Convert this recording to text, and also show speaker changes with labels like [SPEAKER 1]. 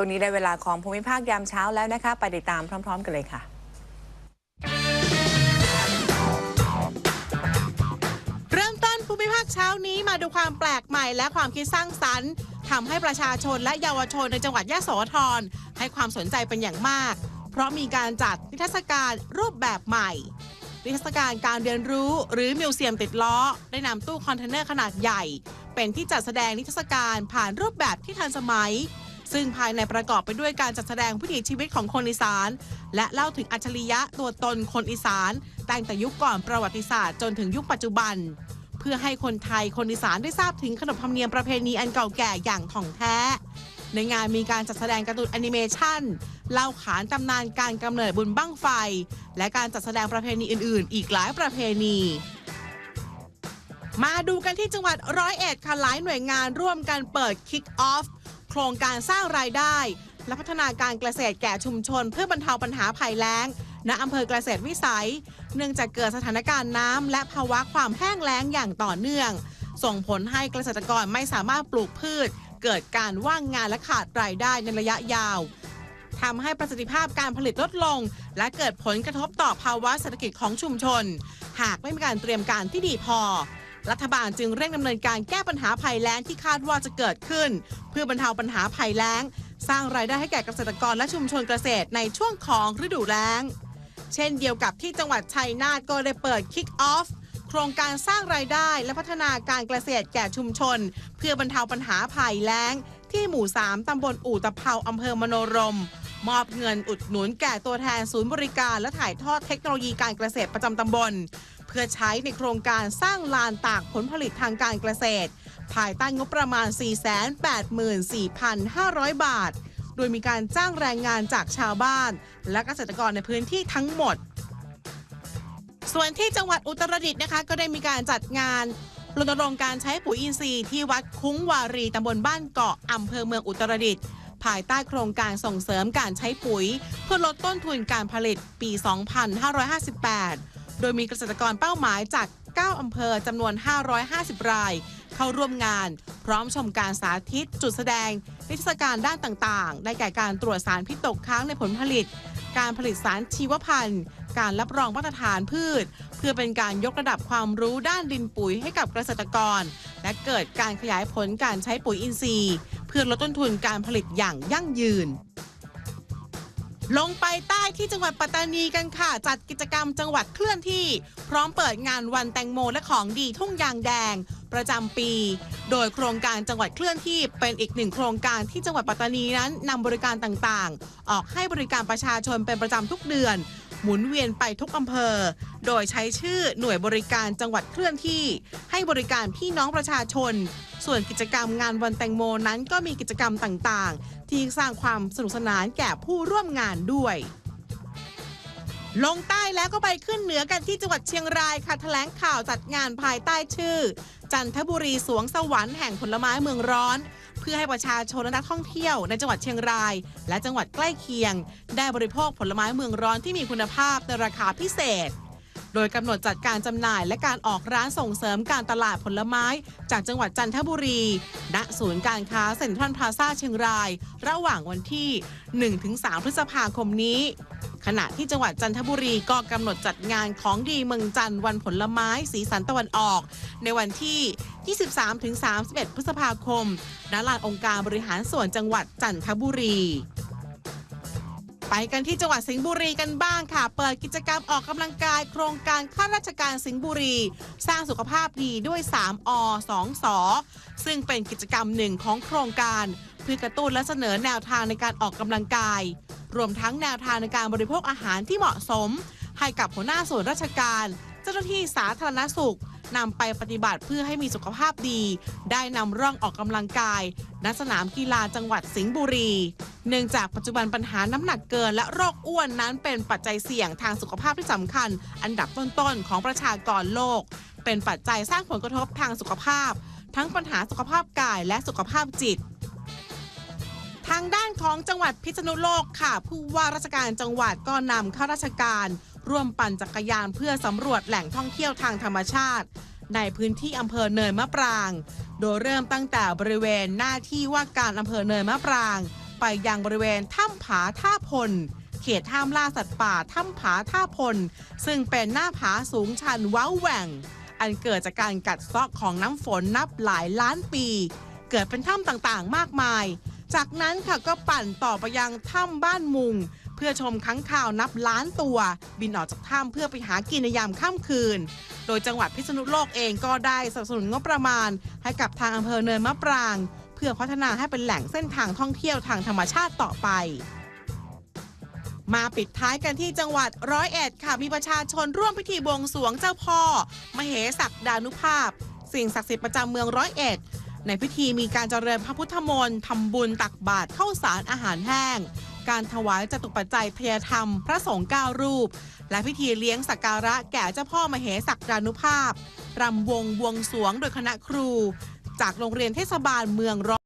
[SPEAKER 1] ช่วงนี้ได้เวลาของภูมิภาคยามเช้าแล้วนะคะ ไปติดตามพร้อม ๆ กันเลยค่ะ
[SPEAKER 2] เริ่มต้นภูมิภาคเช้านี้มาดูความแปลกใหม่และความคิดสร้างสรรค์ทำให้ประชาชนและเยาวชนในจังหวัดยะโสธรให้ความสนใจเป็นอย่างมาก เพราะมีการจัดนิทรรศการรูปแบบใหม่ นิทรรศการการเรียนรู้หรือมิวเซียมติดล้อ ได้นำตู้คอนเทนเนอร์ขนาดใหญ่ เป็นที่จัดแสดงนิทรรศการผ่านรูปแบบที่ทันสมัย ซึ่งภายในประกอบไปด้วยการจัดแสดงวิถีชีวิตของคนอีสาน และเล่าถึงอัจฉริยะตัวตนคนอีสานตั้งแต่ยุคก่อนประวัติศาสตร์จนถึงยุคปัจจุบัน เพื่อให้คนไทยคนอีสานได้ทราบถึงขนบธรรมเนียมประเพณีอันเก่าแก่อย่างถ่องแท้ ในงานมีการจัดแสดงการ์ตูนแอนิเมชันเล่าขานตำนานการกำเนิดบุญบั้งไฟ และการจัดแสดงประเพณีอื่น ๆ อีกหลายประเพณีมาดูกันที่จังหวัดร้อยเอ็ดค่ะหลายหน่วยงานร่วมกันเปิด Kick Off โครงการสร้างรายได้ และพัฒนาการเกษตรแก่ชุมชน เพื่อบรรเทาปัญหาภัยแล้ง ณอำเภอเกษตรวิสัย เนื่องจากเกิดสถานการณ์น้ำและภาวะความแห้งแล้งอย่างต่อเนื่อง ส่งผลให้เกษตรกรไม่สามารถปลูกพืช เกิดการว่างงานและขาดรายได้ในระยะยาวทำให้ประสิทธิภาพการผลิตลดลง และเกิดผลกระทบต่อภาวะเศรษฐกิจของชุมชน หากไม่มีการเตรียมการที่ดีพอ รัฐบาลจึงเร่งดำเนินการแก้ปัญหาภัยแล้งที่คาดว่าจะเกิดขึ้น เพื่อบรรเทาปัญหาภัยแล้ง สร้างรายได้ให้แก่เกษตรกรและชุมชนเกษตรในช่วงของฤดูแล้ง เช่นเดียวกับที่จังหวัดชัยนาทก็ได้เปิด Kick Off โครงการสร้างรายได้และพัฒนาการเกษตรแก่ชุมชน เพื่อบรรเทาปัญหาภัยแล้ง ที่หมู่ 3 ตำบลอู่ตะเภาอำเภอมโนรม มอบเงินอุดหนุนแก่ตัวแทนศูนย์บริการและถ่ายทอดเทคโนโลยีการเกษตรประจำตำบล เพื่อใช้ในโครงการสร้างลานตากผลผลิตทางการเกษตร ภายใต้งบประมาณ 484,500 บาท โดยมีการจ้างแรงงานจากชาวบ้าน และเกษตรกรในพื้นที่ทั้งหมด ส่วนที่จังหวัดอุตรดิตถ์นะคะ ก็ได้มีการจัดงานรณรงค์การใช้ปุ๋ยอินทรีย์ที่วัดคุ้งวารีตำบลบ้านเกาะอำเภอเมืองอุตรดิตถ์ภายใต้โครงการส่งเสริมการใช้ปุ๋ย เพื่อลดต้นทุนการผลิตปี 2558 โดยมีเกษตรกรเป้าหมายจาก 9 อำเภอจำนวน 550 ราย เข้าร่วมงาน พร้อมชมการสาธิต จุดแสดง นิทรรศการด้านต่างๆ ได้แก่การตรวจสารพิษตกค้างในผลผลิต การผลิตสารชีวพันธุ์ การรับรองมาตรฐานพืช เพื่อเป็นการยกระดับความรู้ด้านดินปุ๋ยให้กับเกษตรกร และเกิดการขยายผลการใช้ปุ๋ยอินทรีย์ เพื่อลดต้นทุนการผลิตอย่างยั่งยืน ลงไปใต้ที่จังหวัดปัตตานีกันค่ะ จัดกิจกรรมจังหวัดเคลื่อนที่ พร้อมเปิดงานวันแตงโมและของดีทุ่งยางแดง ประจำปี โดยโครงการจังหวัดเคลื่อนที่เป็นอีกหนึ่งโครงการที่จังหวัดปัตตานีนั้นนำบริการต่างๆ ออกให้บริการประชาชนเป็นประจำทุกเดือน หมุนเวียนไปทุกอำเภอ โดยใช้ชื่อหน่วยบริการจังหวัดเคลื่อนที่ ให้บริการพี่น้องประชาชน ส่วนกิจกรรมงานวันแตงโมนั้นก็มีกิจกรรมต่างๆ ที่สร้างความสนุกสนานแก่ผู้ร่วมงานด้วย ลงใต้แล้วก็ไปขึ้นเหนือกันที่จังหวัดเชียงรายค่ะแถลงข่าวจัดงานภายใต้ชื่อ จันทบุรีสวงสวรรค์แห่งผลไม้เมืองร้อน เพื่อให้ประชาชนและนักท่องเที่ยวในจังหวัดเชียงราย และจังหวัดใกล้เคียง ได้บริโภคผลไม้เมืองร้อนที่มีคุณภาพในราคาพิเศษ ดยกำหนดจัดการจำหน่ายและการออกร้านส่งเสริมการตลาดผลไม้ จากจังหวัดจันทบุรี ณ ศูนย์การค้าเซ็นทรัลพลาซาเชียงราย ระหว่างวันที่ 1-3 พฤษภาคมนี้ ขณะที่จังหวัดจันทบุรีก็กำหนดจัดงานของดีเมืองจันทร์วันผลไม้สีสันตะวันออก ในวันที่ 23-31 พฤษภาคมณลานองค์การบริหารส่วนจังหวัดจันทบุรี ไปกันที่จังหวัดสิงห์บุรีกันบ้างค่ะ เปิดกิจกรรมออกกำลังกาย โครงการข้าราชการสิงห์บุรี สร้างสุขภาพดีด้วย 3 อ 2สอซึ่งเป็นกิจกรรมหนึ่งของโครงการเพื่อกระตุ้นและเสนอแนวทางในการออกกำลังกาย รวมทั้งแนวทางในการบริโภคอาหารที่เหมาะสม ให้กับหัวหน้าส่วนราชการ เจ้าหน้าที่สาธารณสุขนำไปปฏิบัติเพื่อให้มีสุขภาพดี ได้นำร่องออกกำลังกายณสนามกีฬาจังหวัดสิงห์บุรี เนื่องจากปัจจุบันปัญหาน้ำหนักเกิน และโรคอ้วนนั้นเป็นปัจจัยเสี่ยงทางสุขภาพที่สำคัญ อันดับต้นๆของประชากรโลก เป็นปัจจัยสร้างผลกระทบทางสุขภาพ ทั้งปัญหาสุขภาพกายและสุขภาพจิตทางด้านของจังหวัดพิษณุโลกค่ะ ผู้ว่าราชการจังหวัดก็นำข้าราชการ ร่วมปั่นจักรยานเพื่อสำรวจแหล่งท่องเที่ยวทางธรรมชาติ ในพื้นที่อำเภอเนินมะปราง โดยเริ่มตั้งแต่บริเวณหน้าที่ว่าการอำเภอเนินมะปราง ไปยังบริเวณถ้ำผาท่าพล เขตห้ามล่าสัตว์ป่าถ้ำผาท่าพล ซึ่งเป็นหน้าผาสูงชันว้าแหว่ง อันเกิดจากการกัดเซาะของน้ำฝนนับหลายล้านปี เกิดเป็นถ้ำต่างๆ มากมาย จากนั้นค่ะก็ปั่นต่อไปยังถ้ำบ้านมุง เพื่อชมค้างคาวนับล้านตัว บินออกจากถ้ำเพื่อไปหากินในยามค่ำคืนโดยจังหวัดพิษณุโลกเองก็ได้สนับสนุนงบประมาณ ให้กับทางอำเภอเนินมะปราง เพื่อพัฒนาให้เป็นแหล่งเส้นทางท่องเที่ยวทางธรรมชาติต่อไป มาปิดท้ายกันที่จังหวัดร้อยเอ็ดค่ะ มีประชาชนร่วมพิธีบวงสรวงเจ้าพ่อ มเหสักดานุภาพ สิ่งศักดิ์สิทธิ์ประจำเมืองร้อยเอ็ดในพิธีมีการเจริญพระพุทธมนต์ทำบุญตักบาตรเข้าสารอาหารแห้ง การถวายจตุปัจจัยพยธรรม พระสงฆ์เก้ารูป และพิธีเลี้ยงสักการะแก่เจ้าพ่อมเหสักดานุภาพ รำวงบวงสวงโดยคณะครู จากโรงเรียนเทศบาลเมืองร้อ